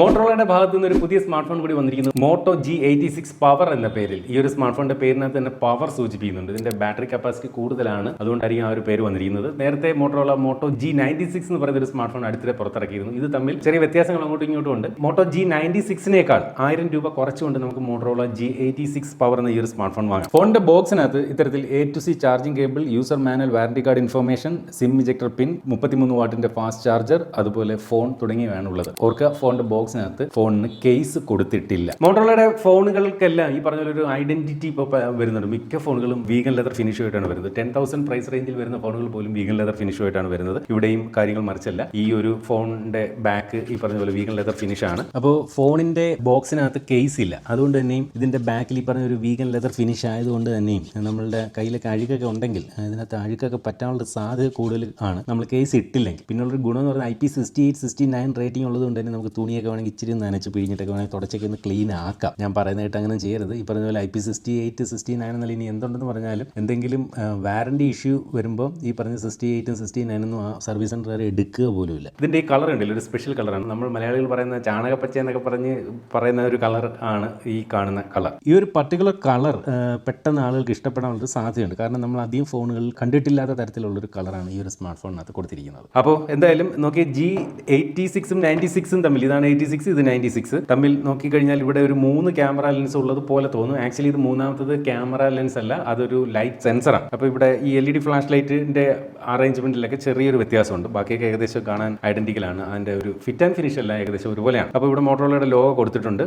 മോട്ടോറോളയുടെ ഭാഗത്തു നിന്ന് ഒരു പുതിയ സ്മാർട്ട് ഫോൺ കൂടി വന്നിരിക്കുന്നു. Moto G eighty six power എന്ന പേരിൽ. ഈ ഒരു സ്മാർട്ട് ഫോണിന്റെ പേരിനകത്ത് തന്നെ പവർ സൂചിപ്പിക്കുന്നുണ്ട്. ഇതിന്റെ ബാറ്ററി കപ്പാസിറ്റി കൂടുതലാണ്. അതുകൊണ്ടായിരിക്കും ആ ഒരു പേര് വന്നിരിക്കുന്നത്. നേരത്തെ Motorola Moto G ninety six എന്ന് പറയുന്ന ഒരു സ്മാർട്ട് ഫോൺ അടുത്തിടെ പുറത്തിറക്കിയിരുന്നു. ഇത് തമ്മിൽ ചെറിയ വ്യത്യാസങ്ങൾ അങ്ങോട്ടും ഇങ്ങോട്ടും ഉണ്ട്. മോട്ടോ ജി നയന്റി സിക്സിനേക്കാൾ ആയിരം രൂപ കുറച്ചുകൊണ്ട് നമുക്ക് Motorola G eighty six power എന്ന ഈ ഒരു സ്മാർട്ട് ഫോൺ വാങ്ങാം. ഫോണിന്റെ ബോക്സിനകത്ത് ഇത്തരത്തിൽ A to C charging cable user manual warranty card information SIM ejector pin മുപ്പത്തിമൂന്ന് വാട്ടിന്റെ ഫാസ്റ്റ് ചാർജർ അതുപോലെ ഫോൺ തുടങ്ങിയവയാണ് ഉള്ളത്. ഓർക്കുക ഫോണിന്റെ ബോക്സിനകത്ത് ഫോണിന് കേസ് കൊടുത്തിട്ടില്ല. മോട്ടോറോളയുടെ ഫോണുകൾക്കെല്ലാം ഈ പറഞ്ഞ ഒരു ഐഡന്റിറ്റി ഇപ്പോൾ വരുന്നുണ്ട്. മിക്ക ഫോണുകളും വീഗൻ ലെതർ ഫിനിഷുമായിട്ടാണ് വരുന്നത്. ടെൻ തൗസൻഡ് പ്രൈസ് റേഞ്ചിൽ വരുന്ന ഫോണുകൾ പോലും വീഗൻ ലെതർ ഫിനിഷുമായിട്ടാണ് വരുന്നത്. ഇവിടെയും കാര്യങ്ങൾ മറിച്ചല്ല. ഈ ഒരു ഫോണിന്റെ ബാക്ക് ഈ പറഞ്ഞ പോലെ വീഗൻ ലെതർ ഫിനിഷ് ആണ്. അപ്പോൾ ഫോണിന്റെ ബോക്സിനകത്ത് കേസ് ഇല്ല. അതുകൊണ്ട് തന്നെയും ഇതിന്റെ ബാക്കിൽ ഈ പറഞ്ഞ ഒരു വീഗൻ ലെതർ ഫിനിഷ് ആയതുകൊണ്ട് തന്നെയും നമ്മളുടെ കയ്യിലൊക്കെ അഴുക്കൊക്കെ ഉണ്ടെങ്കിൽ അതിനകത്ത് അഴുക്കൊക്കെ പറ്റാനുള്ള സാധ്യത കൂടുതൽ ആണ്. നമ്മൾ കേസ് ഇട്ടില്ലെങ്കിൽ. പിന്നെ ഒരു ഗുണം എന്ന് പറഞ്ഞാൽ I P sixty eight sixty nine rating ഉള്ളതുകൊണ്ട് തന്നെ നമുക്ക് തുണിയൊക്കെ വേണമെങ്കിൽ ഇച്ചിരി നനച്ച് പിഴിഞ്ഞിട്ടൊക്കെ വേണമെങ്കിൽ തുടച്ചൊക്കെ ഒന്ന് ക്ലീൻ ആക്കാം. ഞാൻ പറയുന്നതായിട്ട് അങ്ങനെ ചെയ്യരുത്. ഈ പറഞ്ഞ പോലെ I P sixty eight sixty nine എന്നുള്ള ഇനി എന്തുണ്ടെന്ന് പറഞ്ഞാലും എന്തെങ്കിലും വാറണ്ടി ഇഷ്യൂ വരുമ്പോൾ ഈ പറഞ്ഞ സിക്സ്റ്റി എയ്റ്റും സിക്സ്റ്റി നയനൊന്നും ആ സർവീസ് സെന്റർ എടുക്കുക പോലുമില്ല. ഇതിന്റെ ഈ കളർ ഉണ്ടല്ലോ ഒരു സ്പെഷ്യൽ കളറാണ് നമ്മൾ മലയാളികൾ പറയുന്ന ചാണകപ്പച്ച എന്നൊക്കെ പറഞ്ഞ് പറയുന്ന ഒരു കളർ ആണ് ഈ കാണുന്ന കളർ ഈ ഒരു പർട്ടിക്കുലർ കളർ പെട്ടെന്ന് ആളുകൾക്ക് ഇഷ്ടപ്പെടാനുള്ള സാധ്യതയുണ്ട്. കാരണം നമ്മൾ അധികം ഫോണുകളിൽ കണ്ടിട്ടില്ലാത്ത തരത്തിലുള്ള ഒരു കളറാണ് ഈ ഒരു സ്മാർട്ട് ഫോണിനകത്ത് കൊടുത്തിരിക്കുന്നത്. അപ്പോൾ എന്തായാലും നോക്കി ജി എയ്റ്റി സിക്സും നയന്റി സിക്സും തമ്മിൽ ഇതാണ് എയ്റ്റി സിക്സ് ഇത് നയന്റി സിക്സ്. തമ്മിൽ നോക്കിക്കഴിഞ്ഞാൽ ഇവിടെ ഒരു മൂന്ന് ക്യാമറ ലെൻസ് ഉള്ളത് പോലെ തോന്നും. ആക്ച്വലി ഇത് മൂന്നാമത്തത് ക്യാമറ ലെൻസ് അല്ല അതൊരു ലൈറ്റ് സെൻസറാണ്. അപ്പോൾ ഇവിടെ ഈ എൽ ഇ ഡി ഫ്ലാഷ് ലൈറ്റിന്റെ അറേഞ്ച്മെന്റിലൊക്കെ ചെറിയൊരു വ്യത്യാസമുണ്ട്. ബാക്കിയൊക്കെ ഏകദേശം കാണാൻ ഐഡന്റിക്കലാണ് അതിന്റെ ഒരു ഫിറ്റ് ആൻഡ് ഫിനിഷ് അല്ല ഏകദേശം ഒരുപോലെയാണ്. അപ്പോൾ ഇവിടെ മോട്ടോറോളയുടെ ലോഗോ കൊടുത്തിട്ടുണ്ട്.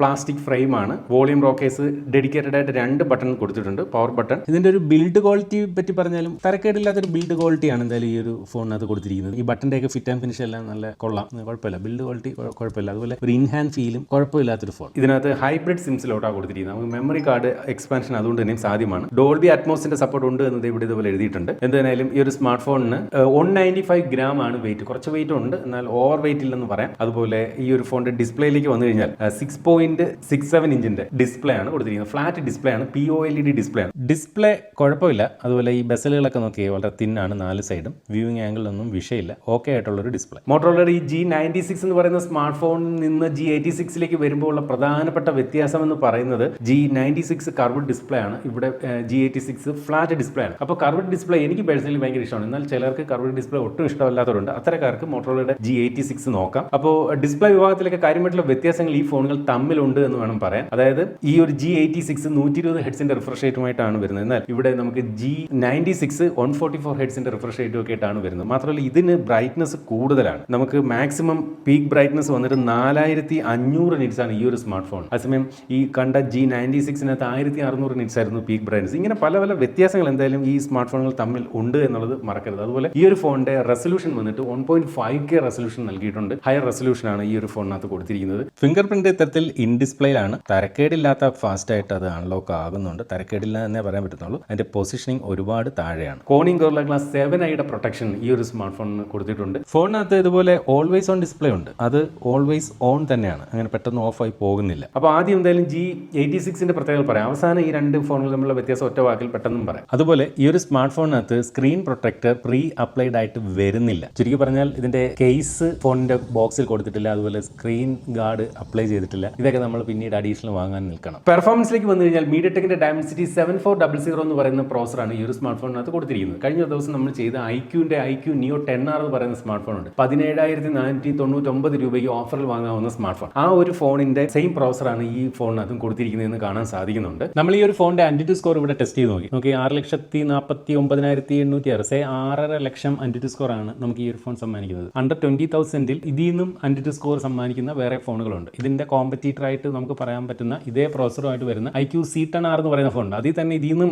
പ്ലാസ്റ്റിക് ഫ്രെയിം ആണ്. വോളിയം റോക്കേസ് ഡെഡിക്കേറ്റഡ് ആയിട്ട് രണ്ട് ബട്ടൺ കൊടുത്തിട്ടുണ്ട്. പവർ ബട്ടൺ ഇതിന്റെ ഒരു ബിൽഡ് ക്വാളിറ്റി പറ്റി പറഞ്ഞാലും തരക്കേടില്ലാത്തൊരു ബിൽഡ് ക്വാളിറ്റിയാണ് എന്തായാലും ഈ ഒരു ഫോണിനകത്ത് കൊടുത്തിരിക്കുന്നത്. ഈ ബട്ടന്റെ ഒക്കെ ഫിറ്റ് ആൻഡ് ഫിനിഷ് എല്ലാം നല്ല കൊള്ളാം. കുഴപ്പമില്ല. ബിൽഡ് ക്വാളിറ്റി കുഴപ്പമില്ല. അതുപോലെ ഒരു ഇൻഹാൻഡ് ഫീലും കുഴപ്പമില്ലാത്തൊരു ഫോൺ ഇതിനകത്ത് ഹൈബ്രിഡ് സിംസിലോട്ടാണ് കൊടുത്തിരിക്കുന്നത്. നമുക്ക് മെമ്മറി കാർഡ് എക്സ്പാൻഷൻ അതുകൊണ്ട് തന്നെയും സാധ്യമാണ്. ഡോൾബി അറ്റ്മോസിന്റെ സപ്പോർട്ട് ഉണ്ട് എന്നത് ഇവിടെ ഇതുപോലെ എഴുതിയിട്ടുണ്ട്. എന്തായാലും ഈ ഒരു സ്മാർട്ട് ഫോണിന് വൺ നയന്റി ഫൈവ് ഗ്രാം ആണ് വെയിറ്റ് കുറച്ച് വെയിറ്റ് ഉണ്ട്. എന്നാൽ ഓവർ വെയിറ്റ് ഇല്ലെന്ന് പറയാം. അതുപോലെ ഈ ഒരു ഫോണിന്റെ ഡിസ്പ്ലേയിലേക്ക് വന്നു കഴിഞ്ഞാൽ സിക്സ് പോയിന്റ് സിക്സ് സെവൻ ഇഞ്ചിന്റെ ഡിസ്പ്ലേ ആണ് കൊടുത്തിരിക്കുന്നത്. ഫ്ലാറ്റ് ഡിസ്പ്ലേ ആണ് P O L E D display ആണ്. ഡിസ്പ്ലേ കുഴപ്പമില്ല. അതുപോലെ ഈ ബസലുകളൊക്കെ നോക്കിയാൽ വളരെ തിന്നാണ് നാല് സൈഡും വ്യൂവിംഗ് ആംഗിളൊന്നും വിഷയമില്ല. ഓക്കെ ആയിട്ടുള്ള ഒരു ഡിസ്പ്ലേ മോട്ടോറോളയുടെ ഈ ജി നയന്റി സിക്സ് എന്ന് പറയുന്ന സ്മാർട്ട് ഫോണിൽ നിന്ന് ജി എയ്റ്റി സിക്സിലേക്ക് വരുമ്പോൾ ഉള്ള പ്രധാനപ്പെട്ട വ്യത്യാസം എന്ന് പറയുന്നത് G ninety six curve display ആണ്. ഇവിടെ G eighty six flat display ആണ്. അപ്പോൾ കർവ് ഡിസ്പ്ലേ എനിക്ക് പേഴ്സണലി ഭയങ്കര ഇഷ്ടമാണ്. എന്നാൽ ചിലർക്ക് കർവ് ഡിസ്പ്ലേ ഒട്ടും ഇഷ്ടമല്ലാത്തവരുണ്ട്. അത്തരക്കാർക്ക് മോട്ടോറോളയുടെ ജി എയ്റ്റി സിക്സ് നോക്കാം. അപ്പോൾ ഡിസ്പ്ലേ വിഭാഗത്തിലൊക്കെ കാര്യമായിട്ടുള്ള വ്യത്യാസങ്ങൾ ഈ ഫോണുകൾ തമ്മിലുണ്ട് എന്ന് വേണം പറയാൻ. അതായത് ഈ ഒരു ജി എയ്റ്റി സിക്സ് നൂറ്റി ഇരുപത് ഹെഡ്സിന്റെ റിഫ്രഷ് റേറ്റുമായിട്ടാണ് വരുന്നത്. എന്നാൽ ഇവിടെ നമുക്ക് G ninety six one forty four ഹെഡ്സിന്റെ refresh റേറ്റും ഒക്കെ ആയിട്ടാണ് വരുന്നത്. മാത്രമല്ല ഇതിന് ബ്രൈറ്റ്നസ് കൂടുതലാണ്. നമുക്ക് മാക്സിമം പീക്ക് ബ്രൈറ്റ്നസ് വന്നിട്ട് നാലായിരത്തി അഞ്ഞൂറ് നിറ്റ്സ് ആണ് ഈ ഒരു സ്മാർട്ട് ഫോൺ അതേസമയം ഈ കണ്ട ജി നയന്റി സിക്സിനകത്ത് ആയിരത്തി അറുന്നൂറ് നിറ്റ്സ് ആയിരുന്നു പീക്ക് ബ്രൈറ്റ്നസ് ഇങ്ങനെ പല പല വ്യത്യാസങ്ങൾ എന്തായാലും ഈ സ്മാർട്ട് ഫോണുകൾ തമ്മിൽ ഉണ്ട് എന്നുള്ളത് മറക്കരുത്. അതുപോലെ ഈ ഒരു ഫോണിന്റെ റെസൊല്യൂഷൻ വന്നിട്ട് one point five K resolution നൽകിയിട്ടുണ്ട്. ഹയർ റെസൊല്യൂഷൻ ആണ് ഈ ഒരു ഫോണിനകത്ത് കൊടുത്തിരിക്കുന്നത്. ഫിംഗർ പ്രിന്റ് ഇത്തരത്തിൽ ഇൻ ഡിസ്പ്ലേയിലാണ് തരക്കേടില്ലാത്ത ഫാസ്റ്റ് ആയിട്ട് അത് അൺലോക്ക് ആകുന്നുണ്ട്. തരക്കേടില്ല എന്നേ പറയാൻ പറ്റുന്നുള്ളൂ അതിന്റെ പൊസിഷനിങ് ഒരുപാട് താഴെയാണ്. കോണിംഗ് ഗോർല ഗ്ലാസ് സെവൻ ഐയുടെ പ്രൊട്ടക്ഷൻ ഈ ഒരു സ്മാർട്ട് ഫോണിന് കൊടുത്തിട്ടുണ്ട് ഫോണിനകത്ത് ഇതുപോലെ ഓൾവേസ് ഓൺ ഡിസ്പ്ലേ ഉണ്ട്. അത് ഓൾവേസ് ഓൺ തന്നെയാണ്. അങ്ങനെ പെട്ടെന്ന് ഓഫായി പോകുന്നില്ല. അപ്പോൾ ആദ്യം എന്തായാലും ജി എയ്റ്റി സിക്സിന്റെ പ്രത്യേകത പറയാം. അവസാനം ഈ രണ്ട് ഫോണുകൾ തമ്മിലുള്ള വ്യത്യാസം ഒറ്റ വാക്കിൽ പെട്ടെന്നും പറയാം. അതുപോലെ ഈ ഒരു സ്മാർട്ട് ഫോണിനകത്ത് സ്ക്രീൻ പ്രൊട്ടക്ടർ പ്രീ അപ്ലൈഡ് ആയിട്ട് വരുന്നില്ല. ചുരുക്കി പറഞ്ഞാൽ ഇതിന്റെ കേസ് ഫോണിന്റെ ബോക്സിൽ കൊടുത്തിട്ടില്ല. അതുപോലെ സ്ക്രീൻ ഗാർഡ് അപ്ലൈ ചെയ്തിട്ടില്ല. ഇതൊക്കെ നമ്മൾ പിന്നീട് അഡീഷണൽ വാങ്ങാൻ നിൽക്കണം. പെർഫോമൻസിലേക്ക് വന്നു കഴിഞ്ഞാൽ media ടെക്കിന്റെ Dimensity seven four double zero എന്ന് പറയുന്ന പ്രോസറാണ് ഈ ഒരു സ്മാർട്ട് ഫോണിനകത്ത് കൊടുത്തിരിക്കുന്നത്. കഴിഞ്ഞ ദിവസം നമ്മൾ ചെയ്ത ഐക്യൂന്റെ ക്യൂ നിയോ ടെൻ ആർ എന്ന് പറയുന്ന സ്മാർട്ട് ഫോൺ ഉണ്ട് പതിനേഴായിരത്തി നാനൂറ്റി തൊണ്ണൂറ്റൊമ്പത് രൂപയ്ക്ക് ഓഫറിൽ വാങ്ങാവുന്ന സ്മാർട്ട് ഫോൺ ആ ഒരു ഫോണിന്റെ സെയിം പ്രോസറാണ് ഈ ഫോണിനകത്തും കൊടുത്തിരിക്കുന്നതെന്ന് കാണാൻ സാധിക്കുന്നുണ്ട്. നമ്മൾ ഈ ഒരു ഫോണിന്റെ ആന്റിറ്റി സ്കോർ ഇവിടെ ടെസ്റ്റ് ചെയ്ത് നോക്കി. നോക്കി ആറ് ലക്ഷത്തി നാൽപ്പത്തി ഒമ്പതിനായിരത്തി എണ്ണൂറ്റി ആറ് സേ ആറര ലക്ഷം ആന്റിറ്റി സ്കോർ ആണ് നമുക്ക് ഈ ഒരു ഫോൺ സമ്മാനിക്കുന്നത്. അണ്ടർ ട്വന്റി തൗസൻഡിൽ ഇതിൽ നിന്നും ആന്റിറ്റി സ്കോർ സമ്മാനിക്കുന്ന വേറെ ഫോണുകളുണ്ട് ഇതിന്റെ കോമ്പറ്റീറ്റർ ആയിട്ട് നമുക്ക് പറയാൻ പറ്റുന്ന ഇതേ പ്രോസറുമായിട്ട് വരുന്ന I Q C ten R എന്ന് പറയുന്ന ഫോൺ അതിൽ തന്നെ ഇതിൽ നിന്നും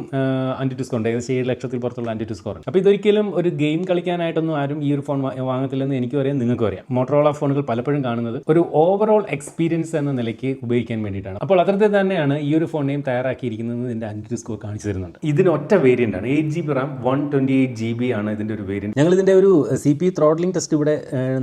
ആന്റിറ്റി സ്കോർ ഉണ്ട്. ഏകദേശം ഏഴ് ലക്ഷത്തിൽ പുറത്തുള്ള ആന്റിറ്റി സ്കോർ അപ്പോൾ ഇതൊരിക്കലും ഒരു ഗെയിം കളിക്കാനായിട്ടൊന്നും ആരും ഈ ഒരു ഫോൺ വാങ്ങത്തില്ലെന്ന് എനിക്കും അറിയാം നിങ്ങൾക്കും അറിയാം. മോട്ടറോള ഫോണുകൾ പലപ്പോഴും കാണുന്നത് ഒരു ഓവറോൾ എക്സ്പീരിയൻസ് എന്ന നിലയ്ക്ക് ഉപയോഗിക്കാൻ വേണ്ടിയിട്ടാണ്. അപ്പോൾ അത്തരത്തിൽ തന്നെയാണ് ഈ ഒരു ഫോണിനെയും തയ്യാറാക്കിയിരിക്കുന്നത് ഇതിന്റെ അഞ്ച് സ്കോർ കാണിച്ചു തരുന്നുണ്ട്. ഇതിന് ഒറ്റ വേരിയന്റ് ആണ്. Eight G B RAM one twenty eight G B ആണ് ഇതിന്റെ ഒരു വേരിയന്റ് ഞങ്ങൾ ഇതിന്റെ ഒരു സി പി ത്രോട്ട്ലിംഗ് ടെസ്റ്റ് ഇവിടെ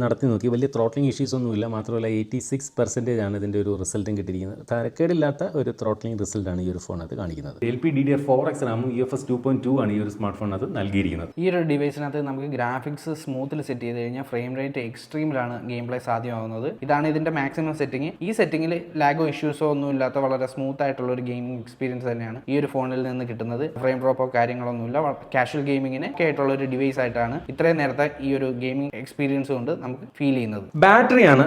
നടത്തി നോക്കി. വലിയ ത്രോട്ട്ലിംഗ് ഇഷ്യൂസ് ഒന്നുമില്ല മാത്രമല്ല എയ്റ്റി സിക്സ് പെർസെന്റേജ് ആണ് ഇതിന്റെ ഒരു റിസൾട്ടും കിട്ടിയിരിക്കുന്നത്. തരക്കേടില്ലാത്ത ഒരു ത്രോട്ട്ലിംഗ് ആണ് ഈ ഒരു ഫോണത് കാണിക്കുന്നത്. L P D D R four X റാമും U F S two point two ആണ് ഈ ഒരു സ്മാർട്ട് ഫോണത് നൽകിയിരിക്കുന്നത്. ഈ ഒരു ഡിവൈസിനകത്ത് നമുക്ക് ഗ്രാഫിക്സ് സ്മൂത്തിൽ സെറ്റ് ചെയ്ത് കഴിഞ്ഞാൽ ഫ്രെയിം റേറ്റ് എക്സ്ട്രീമിലാണ് ഗെയിം പ്ലേ സാധ്യമാകുന്നത്. ഇതാണ് ഇതിന്റെ മാക്സിമം സെറ്റിംഗ് ഈ സെറ്റിംഗിൽ ലാഗോ ഇഷ്യൂസോ ഒന്നും ഇല്ലാത്ത വളരെ സ്മൂത്ത് ആയിട്ടുള്ള ഒരു ഗെയിമിംഗ് എക്സ്പീരിയൻസ് തന്നെയാണ് ഈ ഒരു ഫോണിൽ നിന്ന് കിട്ടുന്നത്. ഫ്രെയിം ഡ്രോപ്പോ കാര്യങ്ങളൊന്നുമില്ല കാഷ്വൽ ഗെയിമിങ്ങിന് ഒക്കെ ആയിട്ടുള്ള ഒരു ഡിവൈസ് ആയിട്ടാണ് ഇത്രയും നേരത്തെ ഈ ഒരു ഗെയിമിംഗ് എക്സ്പീരിയൻസ് കൊണ്ട് നമുക്ക് ഫീൽ ചെയ്യുന്നത്. ബാറ്ററിയാണ്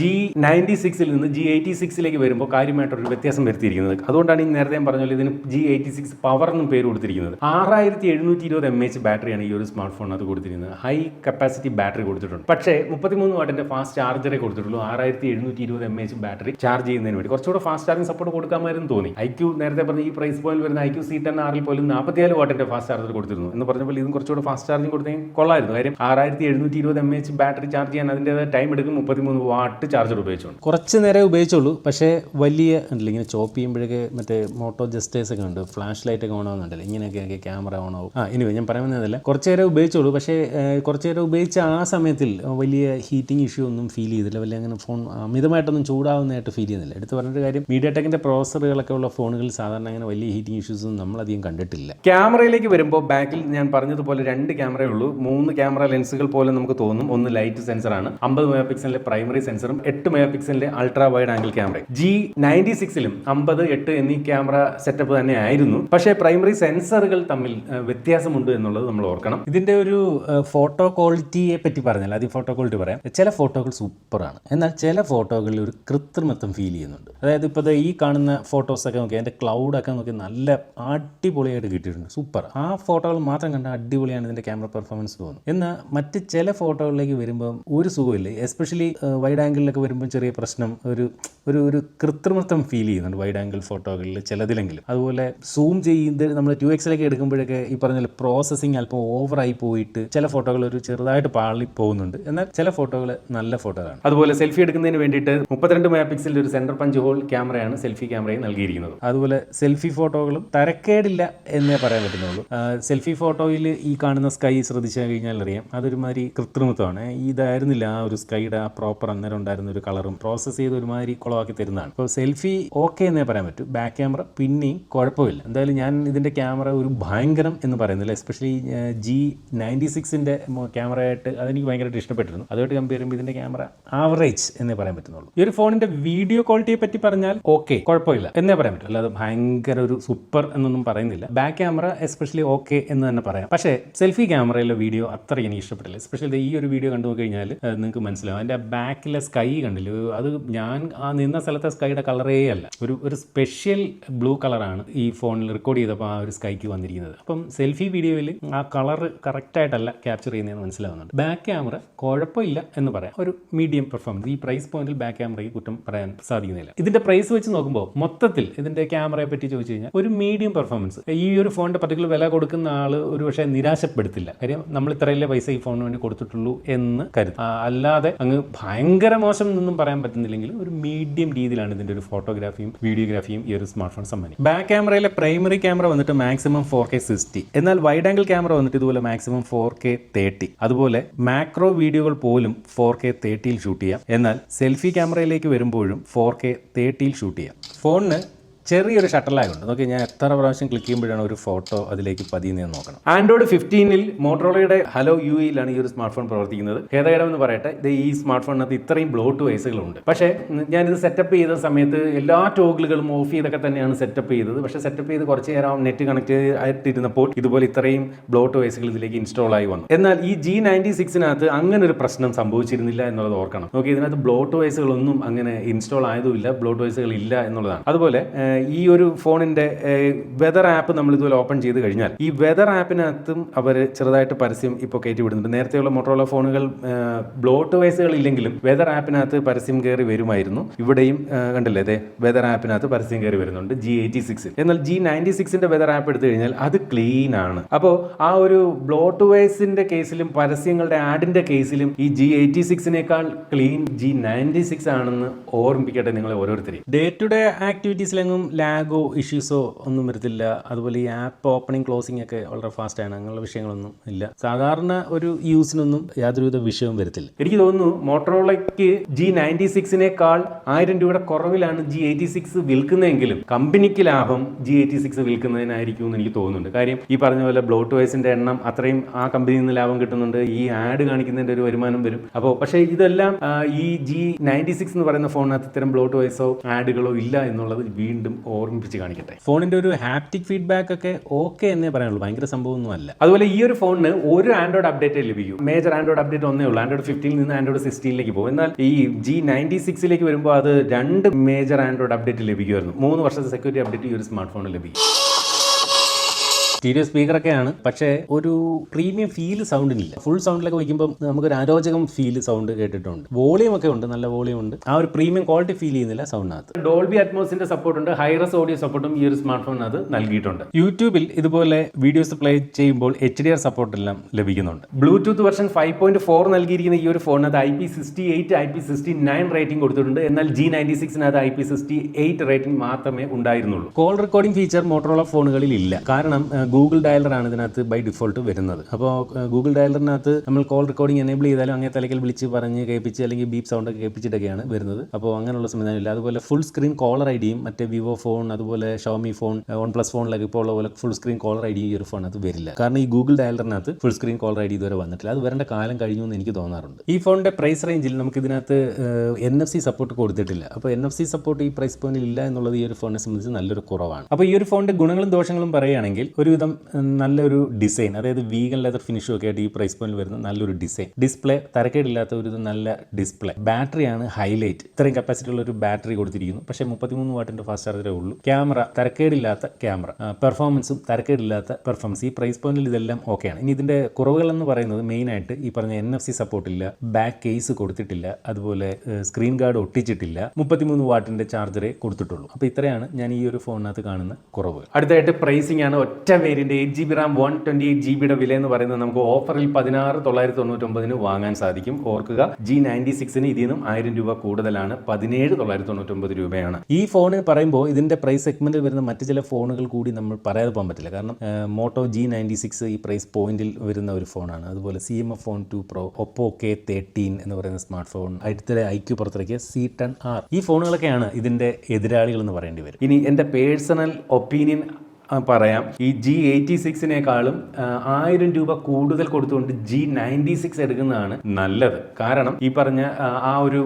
ജി നയന്റി സിക്സിൽ നിന്ന് ജി എയ്റ്റി സിക്സിലേക്ക് വരുമ്പോൾ കാര്യമായിട്ടൊരു വ്യത്യാസം വരുത്തിയിരിക്കുന്നത്. അതുകൊണ്ടാണ് ഈ നേരത്തെ പറഞ്ഞ ഇതിന് ജി എയ്റ്റി സിക്സ് പവർ എന്നും പേര് കൊടുത്തിരിക്കുന്നത്. ആറായിരത്തി എഴുന്നൂറ്റി ഇരുപത് എം എച്ച് ബാറ്ററിയാണ് ഈ ഒരു സ്മാർട്ട് ഫോണിനകത്ത് കൊടുത്തിരിക്കുന്നത്. ഹൈ കപ്പാസിറ്റി ബാറ്ററി കൊടുത്തിട്ടുണ്ട്. പക്ഷേ മുപ്പത്തിമൂന്ന് വാട്ടിന്റെ ഫാസ്റ്റ് ചാർജറേ കൊടുത്തിട്ടുള്ളൂ. ആറായിരത്തി എഴുന്നൂറ്റി ഇരുപത് എം എച്ച് ബാറ്ററി ചാർജ് ചെയ്യുന്നതിന് വേണ്ടി. കുറച്ചുകൂടെ ഫാസ്റ്റ് ചാർജിംഗ് സപ്പോർട്ട് കൊടുക്കാമായിരുന്നു തോന്നി. ഐ ക്യൂ നേരത്തെ പറഞ്ഞ ഈ പ്രൈസ് പോയിന്റ് വരുന്ന ഐ ക്യൂ സി ടെൻ ആറിൽ പോലും നാൽപ്പത്തിയാൽ വാട്ടിന്റെ ഫാസ്റ്റ് ചാർജർ കൊടുത്തിരുന്നു. എന്ന് പറഞ്ഞപ്പോൾ ഇതും കുറച്ചുകൂടെ ഫാസ്റ്റ് ചാർജിംഗ് കൊടുത്തെങ്കിൽ കൊള്ളായിരുന്നു. കാര്യം ആറായിരത്തി എഴുന്നൂറ്റി ഇരുപത് എം എച്ച് ബാറ്ററി ചാർജ് ചെയ്യാൻ അതിന്റെതായ ടൈം എടുക്കും. മുപ്പത്തിമൂന്ന് വാട്ട് ചാർജർ ഉപയോഗിച്ചുകൊണ്ട് കുറച്ച് നേരം ഉപയോഗിച്ചുള്ളൂ. പക്ഷേ വലിയ ഉണ്ടല്ലോ ഇങ്ങനെ ചോപ്പ് ചെയ്യുമ്പോഴേക്ക് മറ്റേ മോട്ടോ ജസ്റ്റേഴ്സ് ഒക്കെ ഉണ്ട്. ഫ്ലാഷ് ലൈറ്റ് ഒക്കെ ഓൺ ആവുന്നുണ്ടല്ലോ ഇങ്ങനെയൊക്കെ ക്യാമറ ഓൺ ആവും ആ ഇനി ഞാൻ പറയുന്നതല്ല കുറച്ച് നേരം പക്ഷേ കുറച്ച് നേരം ഉപയോഗിച്ച ആ സമയത്തിൽ വലിയ ഹീറ്റിംഗ് ഇഷ്യൂ ഒന്നും ഫീൽ ചെയ്തില്ല. വലിയ അങ്ങനെ ഫോൺ അമിതമായിട്ടൊന്നും ചൂടാവുന്നതായിട്ട് ഫീൽ ചെയ്യുന്നില്ല. എടുത്ത് പറഞ്ഞൊരു കാര്യം മീഡിയ ടെക്കിന്റെ പ്രോസറുകളൊക്കെ ഉള്ള ഫോണുകളിൽ സാധാരണ അങ്ങനെ വലിയ ഹീറ്റിംഗ് ഇഷ്യൂസ് ഒന്നും നമ്മളധികം കണ്ടിട്ടില്ല. ക്യാമറയിലേക്ക് വരുമ്പോൾ ബാക്കിൽ ഞാൻ പറഞ്ഞതുപോലെ രണ്ട് ക്യാമറയേ ഉള്ളൂ. മൂന്ന് ക്യാമറ ലെൻസുകൾ പോലെ നമുക്ക് തോന്നും. ഒന്ന് ലൈറ്റ് സെൻസറാണ് അമ്പത് മെഗാ പിക്സലിലെ പ്രൈമറി സെൻസറും എട്ട് mega പിക്സലിലെ ultra wide angle camera G ninety സിക്സിലും അമ്പത് എട്ട് എന്നീ ക്യാമറ സെറ്റപ്പ് തന്നെ ആയിരുന്നു. പക്ഷേ പ്രൈമറി സെൻസറുകൾ തമ്മിൽ വ്യത്യാസമുണ്ട് എന്നുള്ളത് നമ്മൾ ഓർക്കണം. ഇതിന്റെ ഒരു ഫോട്ടോ ക്വാളിറ്റിയെ പറ്റി പറഞ്ഞാൽ ആദ്യം ഫോട്ടോ ക്വാളിറ്റി പറയാം. ചില ഫോട്ടോകൾ സൂപ്പറാണ് എന്നാൽ ചില ഫോട്ടോകളിൽ ഒരു കൃത്രിമത്വം ഫീൽ ചെയ്യുന്നുണ്ട്. അതായത് ഇപ്പോൾ ഈ കാണുന്ന ഫോട്ടോസൊക്കെ നോക്കി അതിന്റെ ക്ലൗഡൊക്കെ നോക്കി നല്ല അടിപൊളിയായിട്ട് കിട്ടിയിട്ടുണ്ട്. സൂപ്പർ ആ ഫോട്ടോകൾ മാത്രം കണ്ട അടിപൊളിയാണ് ഇതിന്റെ ക്യാമറ പെർഫോമൻസ് തോന്നുന്നത് എന്നാൽ മറ്റ് ചില ഫോട്ടോകളിലേക്ക് വരുമ്പോൾ ഒരു സുഖമില്ല. എസ്പെഷ്യലി വൈഡ് ആംഗിളിലൊക്കെ വരുമ്പോൾ ചെറിയ പ്രശ്നം ഒരു ഒരു ഒരു കൃത്രിമത്വം ഫീൽ ചെയ്യുന്നുണ്ട് വൈഡ് ആംഗിൾ ഫോട്ടോകളിൽ ചിലതിലെങ്കിലും. അതുപോലെ സൂം ചെയ്ത് നമ്മൾ ടു എക്സിലൊക്കെ എടുക്കുമ്പോഴൊക്കെ ഈ പറഞ്ഞ പ്രോസസ്സിങ് അല്പം ഓവറായി പോയിട്ട് ചില ഫോട്ടോകൾ ഒരു ചെറുതായിട്ട് പാളി പോകുന്നുണ്ട്. എന്നാൽ ചില ഫോട്ടോകൾ നല്ല ഫോട്ടോകളാണ് അതുപോലെ സെൽഫി എടുക്കുന്നതിന് വേണ്ടിയിട്ട് മുപ്പത്തിരണ്ട് മെഗാ പിക്സലിന്റെ ഒരു സെന്റർ പഞ്ച് ഹോൾ ക്യാമറയാണ് സെൽഫി ക്യാമറയിൽ നൽകിയിരിക്കുന്നത്. അതുപോലെ സെൽഫി ഫോട്ടോകളും തരക്കേടില്ല എന്നേ പറയാൻ പറ്റുന്നുള്ളൂ. സെൽഫി ഫോട്ടോയിൽ ഈ കാണുന്ന സ്കൈ ശ്രദ്ധിച്ചു കഴിഞ്ഞാൽ അറിയാം. അതൊരുമാതിരി കൃത്രിമത്വമാണ്. ഇതായിരുന്നില്ല ആ ഒരു സ്കൈയുടെ ആ പ്രോപ്പർ അന്നേരം ഉണ്ടായിരുന്ന ഒരു കളറും പ്രോസസ്സ് ചെയ്ത് ഒരുമാതിരി കുളവാക്കി തരുന്നതാണ്. അപ്പോൾ സെൽഫി ഓക്കെ എന്നേ പറയാൻ പറ്റും. ബാക്ക് ക്യാമറ പിന്നെയും കുഴപ്പമില്ല. എന്തായാലും ഞാൻ ഇതിന്റെ ക്യാമറ ഒരു ഭയങ്കരം എന്ന് പറയുന്നില്ല. എസ്പെഷ്യലി ജി നയന്റി സിക്സിന്റെ ക്യാമറയായിട്ട് അതെനിക്ക് ഭയങ്കരമായിട്ട് ഇഷ്ടപ്പെട്ടിരുന്നു. അതുമായിട്ട് കമ്പയർ ചെയ്യുമ്പോൾ ഇതിന്റെ ക്യാമറ ആവറേജ് എന്നേ പറയാൻ പറ്റുന്നുള്ളൂ. ഈ ഒരു ഫോണിന്റെ വീഡിയോ ക്വാളിറ്റിയെ പറ്റി പറഞ്ഞാൽ ഓക്കെ കുഴപ്പമില്ല എന്നേ പറയാൻ പറ്റുള്ളൂ. അല്ലാതെ ഭയങ്കര ഒരു സൂപ്പർ എന്നൊന്നും പറയുന്നില്ല. ബാക്ക് ക്യാമറ എസ്പെഷ്യലി ഓക്കെ എന്ന് തന്നെ പറയാം. പക്ഷേ സെൽഫി ക്യാമറയിലെ വീഡിയോ അത്ര എനിക്ക് ഇഷ്ടപ്പെട്ടില്ല. എസ്പെഷ്യലി ഈ ഒരു വീഡിയോ കണ്ടു കഴിഞ്ഞാൽ നിങ്ങൾക്ക് മനസ്സിലാവും. അതിന്റെ ബാക്കിലെ സ്കൈ കണ്ടില്ല? അത് ഞാൻ ആ നിന്ന സ്ഥലത്തെ സ്കൈയുടെ കളറേ അല്ല. ഒരു ഒരു സ്പെഷ്യൽ ബ്ലൂ കളറാണ് ഈ ഫോണിൽ റെക്കോർഡ് ചെയ്തപ്പോൾ ആ ഒരു സ്കൈക്ക് വന്നിരിക്കുന്നത്. അപ്പം സെൽഫി വീഡിയോയിൽ ആ കളർ കറക്റ്റായിട്ടല്ല ക്യാപ്ചർ ചെയ്യുന്നതെന്ന് മനസ്സിലാവുന്നുണ്ട്. ബാക്ക് ക്യാമറ കുഴപ്പമില്ല എന്ന് പറയാം. ഒരു മീഡിയം പെർഫോമൻസ് ഈ പ്രൈസ് പോയിന്റിൽ ബാക്ക് ക്യാമറയ്ക്ക് കുറ്റം പറയാൻ സാധിക്കുന്നില്ല. ഇതിന്റെ പ്രൈസ് വെച്ച് നോക്കുമ്പോൾ മൊത്തത്തിൽ ഇതിന്റെ ക്യാമറയെ പറ്റി ചോദിച്ചു കഴിഞ്ഞാൽ ഒരു മീഡിയം പെർഫോമൻസ് ഈ ഒരു ഫോണിന്റെ പർട്ടിക്കുലർ വില കൊടുക്കുന്ന ആൾ ഒരു പക്ഷേ നിരാശപ്പെടുത്തില്ല. കാര്യം നമ്മൾ ഇത്രയല്ലേ പൈസ ഈ ഫോണിന് വേണ്ടി കൊടുത്തിട്ടുള്ളൂ എന്ന് കരുതും. അല്ലാതെ അങ്ങ് ഭയങ്കര മോശം എന്നൊന്നും പറയാൻ പറ്റുന്നില്ലെങ്കിൽ ഒരു മീഡിയം രീതിയിലാണ് ഇതിന്റെ ഒരു ഫോട്ടോഗ്രാഫിയും വീഡിയോഗ്രാഫിയും ഈ ഒരു സ്മാർട്ട് ഫോൺ സമ്മാനിക്കും ബാക്ക് ക്യാമറയിലെ പ്രൈമറി ക്യാമറ വന്നിട്ട് മാക്സിമം ഫോർ കെ സിക്സ്റ്റി എന്നാൽ വൈഡ് ആംഗിൾ ക്യാമറ വന്നിട്ട് ഇതുപോലെ മാക്സിമം ഫോർ കെ തേർട്ടി അതുപോലെ മാക്രോ വീഡിയോകൾ പോലും ഫോർ കെ തേർട്ടിയിൽ ഷൂട്ട് ചെയ്യാം. എന്നാൽ സെൽഫി ക്യാമറയിലേക്ക് വരുമ്പോഴും ഫോർ കെ തേർട്ടിയിൽ ഷൂട്ട് ചെയ്യാം. ഫോണിന് ചെറിയൊരു ഷട്ടർ ലാഗ് ഉണ്ട് നോക്കി ഞാൻ എത്ര പ്രാവശ്യം ക്ലിക്ക് ചെയ്യുമ്പോഴാണ് ഒരു ഫോട്ടോ അതിലേക്ക് പതിയുന്നതെന്ന് നോക്കണം. ആൻഡ്രോയിഡ് ഫിഫ്റ്റീനിൽ മോട്ടറോളയുടെ ഹലോ യു ഇയിലാണ് ഈ ഒരു സ്മാർട്ട് ഫോൺ പ്രവർത്തിക്കുന്നത്. ഖേദകരം എന്ന് പറയട്ടെ ഇത് ഈ സ്മാർട്ട് ഫോണിനകത്ത് ഇത്രയും ബ്ലോട്ട് വയസ്സുകളുണ്ട് പക്ഷേ ഞാനിത് സെറ്റപ്പ് ചെയ്ത സമയത്ത് എല്ലാ ടോഗിളുകളും ഓഫ് ചെയ്തൊക്കെ തന്നെയാണ് സെറ്റപ്പ് ചെയ്തത്. പക്ഷേ സെറ്റപ്പ് ചെയ്ത് കുറച്ച് നേരം നെറ്റ് കണക്ട് ആയിട്ടിരുന്നപ്പോൾ ഇതുപോലെ ഇത്രയും ബ്ലോട്ട് വയസ്സുകൾ ഇതിലേക്ക് ഇൻസ്റ്റാൾ ആയി വന്നു. എന്നാൽ ഈ ജി നയന്റി സിക്സിനകത്ത് അങ്ങനെ ഒരു പ്രശ്നം സംഭവിച്ചിരുന്നില്ല എന്നുള്ളത് ഓർക്കണം. നോക്കി ഇതിനകത്ത് ബ്ലോട്ട് വയസ്സുകളൊന്നും അങ്ങനെ ഇൻസ്റ്റാൾ ആയതുമില്ല ബ്ലോട്ട് വയസ്സുകൾ ഇല്ല എന്നുള്ളതാണ്. അതുപോലെ ഈ ഒരു ഫോണിന്റെ വെതർ ആപ്പ് നമ്മൾ ഇതുപോലെ ഓപ്പൺ ചെയ്ത് കഴിഞ്ഞാൽ ഈ വെതർ ആപ്പിനകത്തും അവർ ചെറുതായിട്ട് പരസ്യം ഇപ്പോൾ കയറ്റി വിടുന്നുണ്ട്. നേരത്തെയുള്ള മോട്ടോറോള ഫോണുകൾ ബ്ലോട്ട് വയസ്സുകൾ ഇല്ലെങ്കിലും വെതർ ആപ്പിനകത്ത് പരസ്യം കയറി വരുമായിരുന്നു. ഇവിടെയും കണ്ടില്ലേ അതെ വെതർ ആപ്പിനകത്ത് പരസ്യം കയറി വരുന്നുണ്ട് ജി എയ്റ്റി സിക്സ് എന്നാൽ ജി നയന്റി സിക്സിന്റെ വെതർ ആപ്പ് എടുത്തു കഴിഞ്ഞാൽ അത് ക്ലീൻ ആണ്. അപ്പോൾ ആ ഒരു ബ്ലോട്ട് വയസിന്റെ കേസിലും പരസ്യങ്ങളുടെ ആഡിന്റെ കേസിലും ഈ ജി എയ്റ്റി സിക്സിനേക്കാൾ ക്ലീൻ ജി നയന്റി സിക്സ് ആണെന്ന് ഓർമ്മിപ്പിക്കട്ടെ നിങ്ങളെ ഓരോരുത്തരെയും. ഡേ ടു ഡേ ആക്ടിവിറ്റീസിലെങ്ങും ലാഗോ ഇഷ്യൂസോ ഒന്നും വരത്തില്ല. അതുപോലെ ഈ ആപ്പ് ഓപ്പണിംഗ് ക്ലോസിംഗ് ഒക്കെ വളരെ ഫാസ്റ്റാണ് അങ്ങനെയുള്ള വിഷയങ്ങളൊന്നും ഇല്ല. സാധാരണ ഒരു യൂസിനൊന്നും യാതൊരുവിധ വിഷയവും വരത്തില്ല. എനിക്ക് തോന്നുന്നു മോട്ടറോളയ്ക്ക് ജി നയന്റി സിക്സിനേക്കാൾ ആയിരം രൂപയുടെ കുറവിലാണ് ജി എയ്റ്റി സിക്സ് വിൽക്കുന്നതെങ്കിലും കമ്പനിക്ക് ലാഭം ജി എയ്റ്റി സിക്സ് വിൽക്കുന്നതിനായിരിക്കും എന്ന് എനിക്ക് തോന്നുന്നുണ്ട്. കാര്യം ഈ പറഞ്ഞ പോലെ ബ്ലോട്ട് വൈസിന്റെ എണ്ണം അത്രയും ആ കമ്പനിയിൽ നിന്ന് ലാഭം കിട്ടുന്നുണ്ട്. ഈ ആഡ് കാണിക്കുന്നതിന്റെ ഒരു വരുമാനം വരും. അപ്പോൾ പക്ഷേ ഇതെല്ലാം ഈ ജി നയന്റി സിക്സ് എന്ന് പറയുന്ന ഫോണിനകത്ത് ഇത്തരം ബ്ലോട്ട് വൈസോ ആഡുകളോ ഇല്ല എന്നുള്ളത് വീണ്ടും ഓർമ്മിപ്പിച്ച് കാണിക്കട്ടെ. ഫോണിന്റെ ഒരു ഹാപ്റ്റിക് ഫീഡ്ബാക്ക് ഒക്കെ ഓക്കെ എന്നേ പറയാനുള്ളൂ. ഭയങ്കര സംഭവമൊന്നും അല്ല അതുപോലെ ഈ ഒരു ഫോണിന് ഒരു ആൻഡ്രോയിഡ് അപ്ഡേറ്റ് ലഭിക്കും? മേജർ ആൻഡ്രോയിഡ് അപ്ഡേറ്റ് ഒന്നേ ഉള്ളൂ. ആൻഡ്രോയിഡ് ഫിഫ്റ്റീൻ നിന്ന് ആൻഡ്രോയിഡ് സിക്സ്റ്റീനിലേക്ക് പോകും. എന്നാൽ ഈ ജി നയന്റി സിക്സിലേക്ക് വരുമ്പോൾ അത് രണ്ട് മേജർ ആൻഡ്രോയിഡ് അപ്ഡേറ്റ് ലഭിക്കുമായിരുന്നു. മൂന്ന് വർഷത്തെ സെക്യൂരിറ്റി അപ്ഡേറ്റ് ഈ ഒരു സ്മാർട്ട് ഫോണിൽ ലഭിക്കും. സ്റ്റീരിയോ സ്പീക്കറൊക്കെയാണ്. പക്ഷേ ഒരു പ്രീമിയം ഫീൽ സൗണ്ടിനില്ല. ഫുൾ സൗണ്ടിലൊക്കെ വയ്ക്കുമ്പോൾ നമുക്കൊരു അരോചകം ഫീൽ സൗണ്ട് കേട്ടിട്ടുണ്ട്. വോളിയം ഒക്കെ ഉണ്ട് നല്ല വോളിയം ഉണ്ട് ആ ഒരു പ്രീമിയം ക്വാളിറ്റി ഫീൽ ചെയ്യുന്നില്ല സൗണ്ടിനകത്ത്. ഡോൾബി അറ്റ്മോസിന്റെ സപ്പോർട്ട് ഉണ്ട് ഹൈറസ് ഓഡിയോ സപ്പോർട്ടും ഈ ഒരു സ്മാർട്ട് അത് നൽകിയിട്ടുണ്ട്. യൂട്യൂബിൽ ഇതുപോലെ വീഡിയോസ് പ്ലേ ചെയ്യുമ്പോൾ എച്ച് ഡി ആർ സപ്പോർട്ട് എല്ലാം ലഭിക്കുന്നുണ്ട്. Bluetooth version five point four നൽകിയിരിക്കുന്ന ഈ ഒരു ഫോണിനകത്ത് I P sixty eight I P sixty nine rating കൊടുത്തിട്ടുണ്ട്. എന്നാൽ G ninety സിക്സിനകത്ത് I P sixty eight rating മാത്രമേ ഉണ്ടായിരുന്നുള്ളൂ. കോൾ റെക്കോർഡിംഗ് ഫീച്ചർ മോട്ടറോള ഫോണുകളിൽ ഇല്ല കാരണം ഗൂഗിൾ ഡയലറാണ് ഇതിനകത്ത് ബൈ ഡിഫോൾട്ട് വരുന്നത്. അപ്പോൾ ഗൂഗിൾ ഡയലറിനകത്ത് നമ്മൾ കോൾ റെക്കോർഡിംഗ് എനേബിൾ ചെയ്താലും അങ്ങനെ തലയ്ക്കൽ വിളിച്ച് പറഞ്ഞ് കേൾപ്പിച്ച് അല്ലെങ്കിൽ ബീപ് സൗണ്ട് ഒക്കെ കേൾപ്പിച്ചിട്ടൊക്കെയാണ് വരുന്നത്. അപ്പോൾ അങ്ങനെയുള്ള സംവിധാനം ഇല്ല. അതുപോലെ ഫുൾ സ്ക്രീൻ കോളർ ഐ ഡിയും മറ്റേ വിവോ ഫോൺ അതുപോലെ ഷോമി ഫോൺ വൺ പ്ലസ് ഫോണിലൊക്കെ ഇപ്പോൾ ഉള്ള പോലെ full screen caller I D ഈ ഒരു ഫോണിനകത്ത് വരില്ല. കാരണം ഈ Google ഡയലറിനകത്ത് full screen caller I D ഇതുവരെ വന്നിട്ടില്ല. അത് വരേണ്ട കാലം കഴിഞ്ഞു എന്ന് എനിക്ക് തോന്നാറുണ്ട്. ഈ ഫോണിന്റെ പ്രൈസ് റേഞ്ചിൽ നമുക്ക് ഇതിനകത്ത് എൻ എഫ് സി സപ്പോർട്ട് കൊടുത്തിട്ടില്ല. അപ്പോൾ എൻ എഫ് സി സപ്പോർട്ട് ഈ പ്രൈസ് പോയിന്റിൽ ഇല്ല എന്നുള്ളത് ഈ ഒരു ഫോണിനെ സംബന്ധിച്ച് നല്ലൊരു കുറവാണ്. അപ്പോൾ ഈ ഒരു ഫോണിന്റെ ഗുണങ്ങളും ദോഷങ്ങളും പറയുകയാണെങ്കിൽ ഒരുവിധം നല്ലൊരു ഡിസൈൻ അതായത് വീഗൻ ലെതർ ഫിനിഷും ഒക്കെ ആയിട്ട് ഈ പ്രൈസ് പോയിന്റിൽ വരുന്ന നല്ലൊരു ഡിസൈൻ ഡിസ്പ്ലേ തരക്കേടില്ലാത്ത ഒരു നല്ല ഡിസ്പ്ലേ ബാറ്ററിയാണ് ഹൈലൈറ്റ് ഇത്രയും കപ്പാസിറ്റി ഉള്ള ഒരു ബാറ്ററി കൊടുത്തിരിക്കുന്നു. പക്ഷേ മുപ്പത്തിമൂന്ന് വാട്ടിന്റെ ഫാസ്റ്റ് ചാർജറേ ഉള്ളൂ. ക്യാമറ തരക്കേടില്ലാത്ത ക്യാമറ പെർഫോമൻസും തരക്കേടില്ലാത്ത പെർഫോമൻസ് ഈ പ്രൈസ് പോയിന്റിൽ ഇതെല്ലാം ഓക്കെയാണ് ഇനി ഇതിന്റെ കുറവുകൾ എന്ന് പറയുന്നത് മെയിൻ ആയിട്ട് ഈ പറഞ്ഞ എൻ എഫ് സി സപ്പോർട്ട് ഇല്ല ബാക്ക് കേസ് കൊടുത്തിട്ടില്ല അതുപോലെ സ്ക്രീൻ ഗാർഡ് ഒട്ടിച്ചിട്ടില്ല മുപ്പത്തിമൂന്ന് വാട്ടിന്റെ ചാർജറേ കൊടുത്തിട്ടുള്ളൂ. അപ്പോൾ ഇത്രയാണ് ഞാൻ ഈ ഒരു ഫോണിനകത്ത് കാണുന്ന കുറവ് അടുത്തായിട്ട് പ്രൈസിംഗ് ആണ് ഒറ്റ variant eight G B RAM one twenty eight G ബിയുടെ വില എന്ന് പറയുന്നത് നമുക്ക് ഓഫറിൽ പതിനാറ് തൊള്ളായിരത്തി തൊണ്ണൂറ്റൊമ്പതിന് വാങ്ങാൻ സാധിക്കും. ഓർക്കുക ജി നയന്റി സിക്സിന് ഇതിൽ നിന്നും ആയിരം രൂപ കൂടുതലാണ്. പതിനേഴ് തൊള്ളായിരത്തി തൊണ്ണൂറ്റൊമ്പത് രൂപയാണ്. ഈ ഫോണ് പറയുമ്പോൾ ഇതിന്റെ പ്രൈസ് സെഗ്മെന്റിൽ വരുന്ന മറ്റ് ചില ഫോണുകൾ കൂടി നമ്മൾ പറയാതെ പോകാൻ പറ്റില്ല. കാരണം മോട്ടോ ജി നയന്റി സിക്സ് ഈ പ്രൈസ് പോയിന്റിൽ വരുന്ന ഒരു ഫോണാണ് അതുപോലെ C M F phone two pro Oppo K thirteen എന്ന് പറയുന്ന സ്മാർട്ട് ഫോൺ അടുത്തിടെ ഐക്യു പുറത്തിറക്കിയ സി ടെൻ ആർ ഈ ഫോണുകളൊക്കെയാണ് ഇതിന്റെ എതിരാളികൾ എന്ന് പറയേണ്ടി വരും. ഇനി എന്റെ പേഴ്സണൽ ഒപ്പീനിയൻ പറയാം. ഈ ജി എയ്റ്റി സിക്സിനേക്കാളും ആയിരം രൂപ കൂടുതൽ കൊടുത്തുകൊണ്ട് ജി നയന്റി സിക്സ് എടുക്കുന്നതാണ് നല്ലത്. കാരണം ഈ പറഞ്ഞ ആ, ഒരു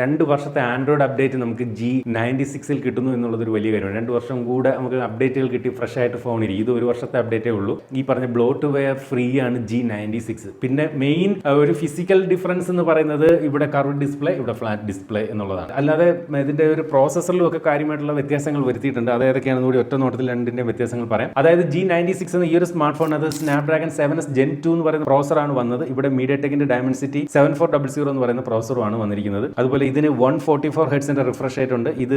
രണ്ട് വർഷത്തെ ആൻഡ്രോയിഡ് അപ്ഡേറ്റ് നമുക്ക് ജി നയന്റി സിക്സിൽ കിട്ടുന്നു എന്നുള്ളത് ഒരു വലിയ കാര്യമാണ്. രണ്ട് വർഷം കൂടെ നമുക്ക് അപ്ഡേറ്റുകൾ കിട്ടി ഫ്രഷ് ആയിട്ട് ഫോൺ ഇരിക്കും. ഇത് ഒരു വർഷത്തെ അപ്ഡേറ്റേ ഉള്ളൂ. ഈ പറഞ്ഞ ബ്ലോട്ട് വെയർ ഫ്രീ ആണ് ജി നയന്റി സിക്സ് പിന്നെ മെയിൻ ഒരു ഫിസിക്കൽ ഡിഫറൻസ് എന്ന് പറയുന്നത് ഇവിടെ കർവ് ഡിസ്പ്ലേ ഇവിടെ ഫ്ലാറ്റ് ഡിസ്പ്ലേ എന്നുള്ളതാണ്. അല്ലാതെ ഇതിന്റെ ഒരു പ്രോസസ്സറിലും ഒക്കെ കാര്യമായിട്ടുള്ള വ്യത്യാസങ്ങൾ വരുത്തിയിട്ടുണ്ട്. അത് ഏതൊക്കെയാണെന്ന് കൂടി ഒറ്റ നോട്ടത്തിൽ രണ്ടിന്റെ വ്യത്യാസങ്ങൾ പറയാം. അതായത് ജി നയന്റി സിക്സ് എന്ന ഈ ഒരു സ്മാർട്ട് അത് Snapdragon seven S gen two എന്ന് പറയുന്ന പ്രോസറാണ് വന്നത്. ഇവിടെ media ടെക്കിന്റെ Dimensity seven four double zero എന്ന് പറയുന്ന പ്രോസറുമാണ് വന്നിരിക്കുന്നത്. അതുപോലെ ഇതിന് വൺ ഫോർട്ടി ഫോർ ഹെഡ്സിന്റെ റിഫ്രഷ് റേറ്റ് ഉണ്ട്. ഇത്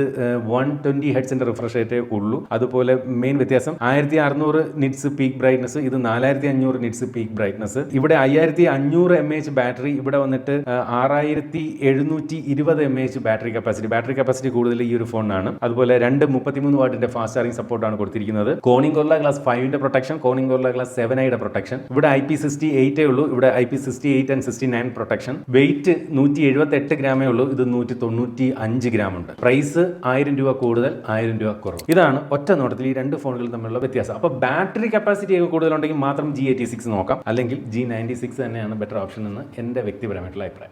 വൺ ട്വന്റി ഹെഡ്സിന്റെ റിഫ്രഷ് റേറ്റേ ഉള്ളൂ. അതുപോലെ മെയിൻ വ്യത്യാസം ആയിരത്തി അറുന്നൂറ് നിറ്റ്സ് പീക്ക് ബ്രൈറ്റ്നസ് ഇത് നാലായിരത്തി അഞ്ഞൂറ് നിറ്റ്സ് പീക്ക് ബ്രൈറ്റ്നസ് ഇവിടെ അയ്യായിരത്തി അഞ്ഞൂറ് എം എച്ച് ബാറ്ററി ഇവിടെ വന്നിട്ട് ആറായിരത്തി എഴുന്നൂറ്റി ഇരുപത് M H battery capacity battery capacity കൂടുതൽ ഈ ഒരു ഫോണാണ് അതുപോലെ രണ്ട് മുപ്പത്തിമൂന്ന് വാട്ടിന്റെ ഫാസ്റ്റ് ചാർജിംഗ് സപ്പോർട്ടാണ് കൊടുത്തിരിക്കുന്നത്. Corning Gorilla glass ഫൈവിന്റെ protection Corning Gorilla glass seven ഐയുടെ പ്രൊട്ടക്ഷൻ. ഇവിടെ ഐ പി സിക്സ്റ്റി എയ്റ്റേ ഉള്ളൂ. ഇവിടെ I P sixty eight and sixty nine protection. Weight നൂറ്റി എഴുപത്തി എട്ട് ഗ്രാമേ ഉള്ളൂ. ഇത് നൂറ്റി തൊണ്ണൂറ്റി അഞ്ച് ഗ്രാം ഉണ്ട് പ്രൈസ് ആയിരം രൂപ കൂടുതൽ ആയിരം രൂപ കുറവ്. ഇതാണ് ഒറ്റ നോട്ടത്തിൽ ഈ രണ്ട് ഫോണുകൾ തമ്മിലുള്ള വ്യത്യാസം. അപ്പോൾ ബാറ്ററി കപ്പാസിറ്റി ഒക്കെ കൂടുതലുണ്ടെങ്കിൽ മാത്രം ജി എയ്റ്റി സിക്സ് നോക്കാം. അല്ലെങ്കിൽ ജി നയന്റി സിക്സ് തന്നെയാണ് ബെറ്റർ ഓപ്ഷൻ എന്ന് എന്റെ വ്യക്തിപരമായിട്ടുള്ള അഭിപ്രായം.